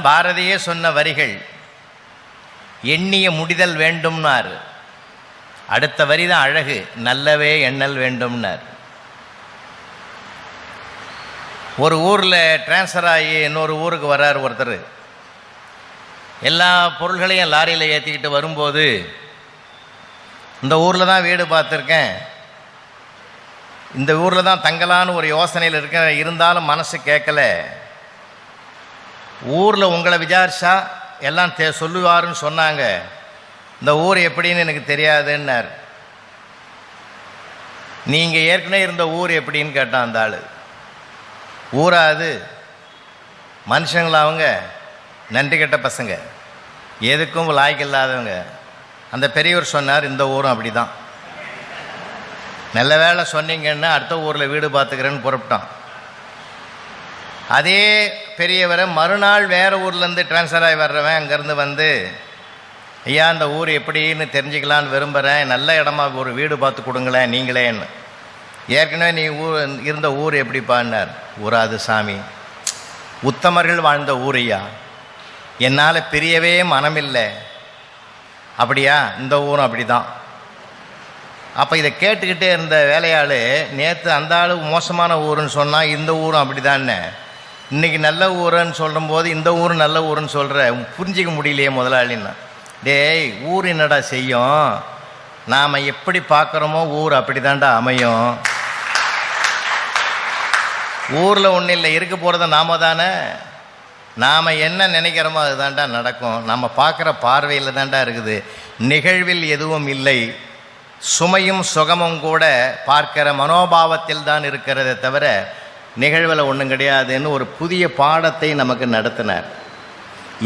பாரதியே சொன்ன வரிகள். எண்ணிய முடிதல் வேண்டும்னார். அடுத்த வரி தான் அழகு நல்லவே எண்ணல் வேண்டும்னார். ஒரு ஊரில் டிரான்ஸ்ஃபர் ஆகி இன்னொரு ஊருக்கு வர்றார் ஒருத்தர். எல்லா பொருள்களையும் லாரியில் ஏற்றிக்கிட்டு வரும்போது இந்த ஊரில் தான் வீடு பார்த்துருக்கேன். இந்த ஊரில் தான் தங்கலான்னு ஒரு யோசனையில் இருக்க இருந்தாலும் மனசு கேட்கல. ஊரில் உங்களை விசாரிச்சா எல்லாம் தே சொல்லுவாருன்னு சொன்னாங்க. இந்த ஊர் எப்படின்னு எனக்கு தெரியாதுன்னார். நீங்கள் ஏற்கனவே இருந்த ஊர் எப்படின்னு கேட்டான் அந்த ஆள். ஊரா அது? மனுஷங்களா அவங்க? நன்றி கெட்ட பசங்க. எதுக்கும் லாய்க்கு இல்லாதவங்க. அந்த பெரியவர் சொன்னார் இந்த ஊரும் அப்படி தான் நல்ல வேலை சொன்னீங்கன்னா அடுத்த ஊரில் வீடு பார்த்துக்கிறேன்னு புறப்பட்டான். அதே பெரியவரை மறுநாள் வேறு ஊர்லேருந்து ட்ரான்ஸ்ஃபர் ஆகி வர்றவன் அங்கேருந்து வந்து ஐயா இந்த ஊர் எப்படின்னு தெரிஞ்சுக்கலான்னு விரும்புகிறேன் நல்ல இடமா ஒரு வீடு பார்த்து கொடுங்களேன் நீங்களேன்னு. ஏற்கனவே நீ ஊர் இருந்த ஊர் எப்படிப்பான்னார்? ஊராது சாமி. உத்தமர்கள் வாழ்ந்த ஊர் ஐயா. என்னால் பிரியவே மனமில்லை. அப்படியா? இந்த ஊரும் அப்படி தான் அப்போ இதை கேட்டுக்கிட்டே இருந்த வேலையாள் நேற்று அந்த ஆள் மோசமான ஊருன்னு சொன்னால் இந்த ஊரும் அப்படி தானே இன்றைக்கி நல்ல ஊருன்னு சொல்லும்போது இந்த ஊர் நல்ல ஊருன்னு சொல்கிற புரிஞ்சிக்க முடியலையே முதலாளின்னா. டேய் ஊர் என்னடா செய்யும்? நாம் எப்படி பார்க்குறோமோ ஊர் அப்படி தாண்டா அமையும். ஊரில் ஒன்றும் இல்லை இருக்க போகிறத நாம தானே. நாம் என்ன நினைக்கிறோமோ அதுதான்டா நடக்கும். நம்ம பார்க்குற பார்வையில் தான்டா இருக்குது. நிகழ்வில் எதுவும் இல்லை. சுமையும் சுகமும் கூட பார்க்கிற மனோபாவத்தில் தான் இருக்கிறதே தவிர நிகழ்வில் ஒன்றும் கிடையாதுன்னு ஒரு புதிய பாடத்தை நமக்கு நடத்தினார்.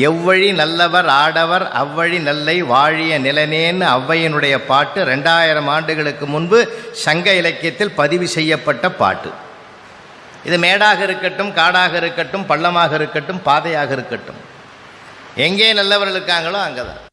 எவ்வழி நல்லவர் ஆடவர் அவ்வழி நல்லை வாழிய நிலனேன்னு ஔவையினுடைய பாட்டு ரெண்டாயிரம் ஆண்டுகளுக்கு முன்பு சங்க இலக்கியத்தில் பதிவு செய்யப்பட்ட பாட்டு. இது மேடாக இருக்கட்டும் காடாக இருக்கட்டும் பள்ளமாக இருக்கட்டும் பாதையாக இருக்கட்டும். எங்கே நல்லவர்கள் இருக்காங்களோ அங்கே தான்